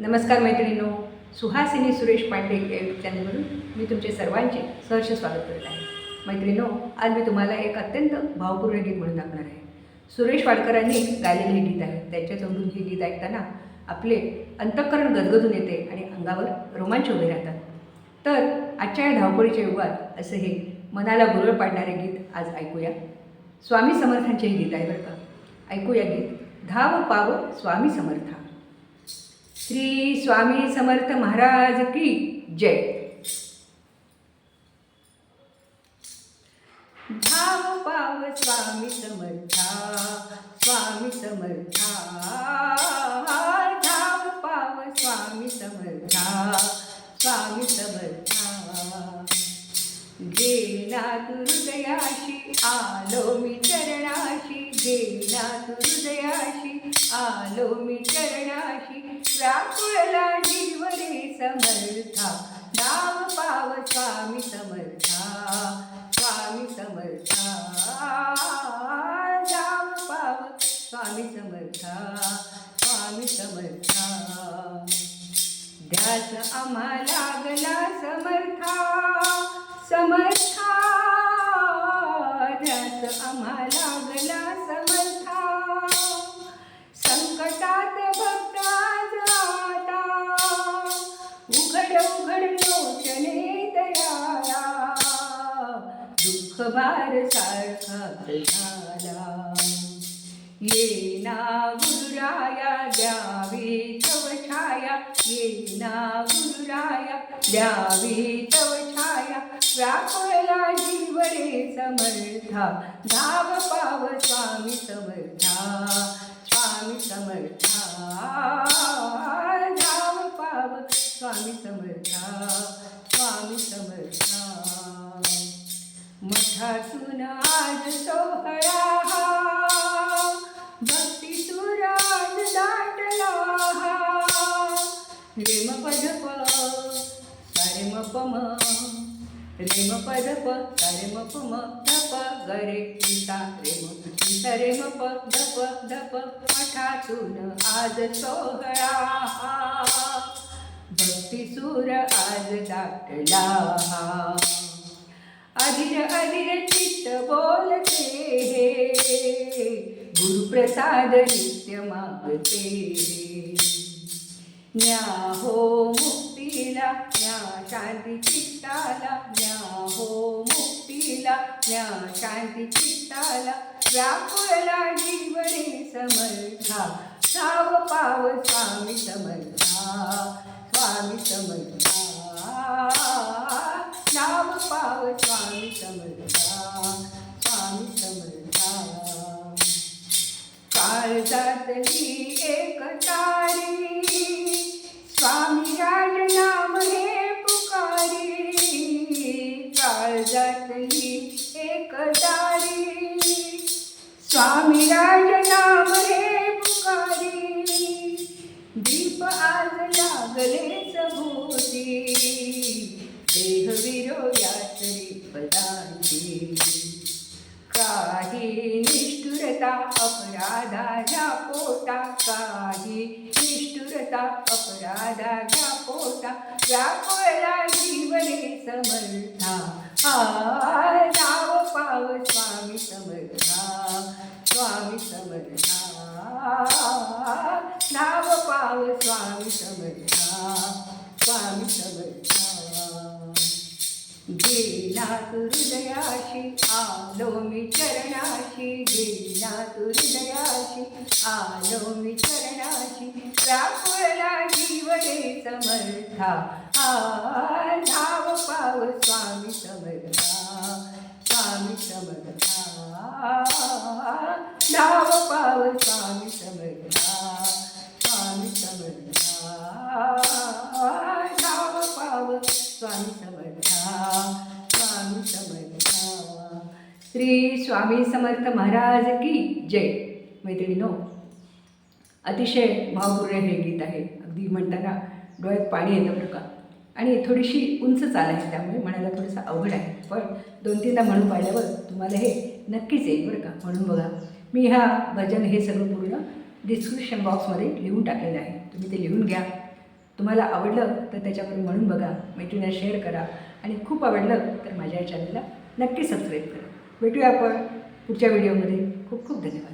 नमस्कार मैत्रिणींनो सुहासिनी सुरेश पांडे या यूट्यूब चॅनलवरून मी तुमचे सर्वांचे सहर्ष स्वागत करत आहे. मैत्रिणींनो आज मी तुम्हाला एक अत्यंत भावपूर्ण गीत म्हणून दाखवणार आहे. सुरेश वाडकरांनी गायलेले हे गीत आहे. त्याच्या तोंडून हे गीत ऐकताना आपले अंतःकरण गदगदून येते आणि अंगावर रोमांच उभे राहतात. तर आजच्या या धावपळीच्या युगात असं हे मनाला गुरळ पाडणारे गीत आज ऐकूया. स्वामी समर्थांचे हे गीत आहे बरं का. ऐकूया गीत. धाव पाव स्वामी समर्था. श्री स्वामी समर्थ महाराज की जय. धाव पाव स्वामी समर्था स्वामी समर्था धाव पाव स्वामी समर्था स्वामी समर्था. गेला हृदयाशी आलो मी चरणाशी गेला हृदयाशी आलो मी चरणाशी व्याकुळला जीवरे समर्था नाव पाव स्वामी समर्था स्वामी समर्था. नाव पाव स्वामी समर्था स्वामी समर्था. ध्यास आम्हा लागला समर्था समर्था. ध्यास आम्हाला दुःख भार सारखा झाला. येना गुरुराया द्यावी तव छाया. येना गुरुराया द्यावी तव छाया. व्याकुळला जीवरे समर्था. धाव पाव स्वामी समर्था. स्वामी समर्था. धाव पाव स्वामी समर्था. स्वामी समर्था. मठातून आज सोहळा भक्ती सुराज दाटला हा. रेम पद सारे म. पम रेम पदप सारे म पम धप गरे चिंता रेम चिंता रेम प धप धप. मठातून आज सोहळा हा. भक्ती सूर आज दाटला हा. अधीर अधीर चित्त बोलते. गुरुप्रसाद नित्य मागते. न्या हो मुक्तीला न्या शांती चित्ताला न्या हो मुक्तीला न्या शांती चित्ताला. व्याकुळला जीवने समर्था साव पाव स्वामी समर्था स्वामी समर्था. पाव स्वामी समर्था स्वामी समर्था काळजातली एक तारी? स्वामी राज नाम हे पुकारी काळजातली एक तारी? स्वामी राज विरो यात्री पदांची काही निष्ठुरता अपराधाच्या पोटा काही निष्ठुरता अपराधाच्या पोटा व्याकुळला जीवने समर्था आ नाव पाव स्वामी समर्था स्वामी समर्था नाव पाव स्वामी समर्था स्वामी समर्था घेनात हृदयाशी आलो मी चरणाशी घेनात हृदयाशी आलो मी चरणाशी व्याकुळला जीवने समर्था आ धाव पाव स्वामी समर्था स्वामी समर्था धाव पाव स्वामी समर्था स्वामी समर्था धाव पाव स्वामी स्वामी समर्था श्री स्वामी समर्थ महाराज की जय. मैत्रिणीनो अतिशय भावपूर्ण हे गीत आहे. अगदी म्हणताना डोळ्यात पाणी येतं बरं का? आणि थोडीशी उंच चाल आहे त्यामुळे म्हणायला थोडंसं अवघड आहे. पण दोन तीनदा म्हणून पाहिल्यावर तुम्हाला हे नक्कीच येईल बरं का? म्हणून बघा मी ह्या भजन हे सगळं पूर्ण डिस्क्रिप्शन बॉक्समध्ये लिहून टाकलेलं आहे. तुम्ही ते लिहून घ्या. तुम्हाला आवडलं तर त्याच्यावर म्हणून बघा मैत्रिणीला शेअर करा. आणि खूप आवडलं तर माझ्या या चॅनलला नक्की सबस्क्राईब करा. भेटूया आपण पुढच्या व्हिडिओमध्ये. खूप खूप धन्यवाद.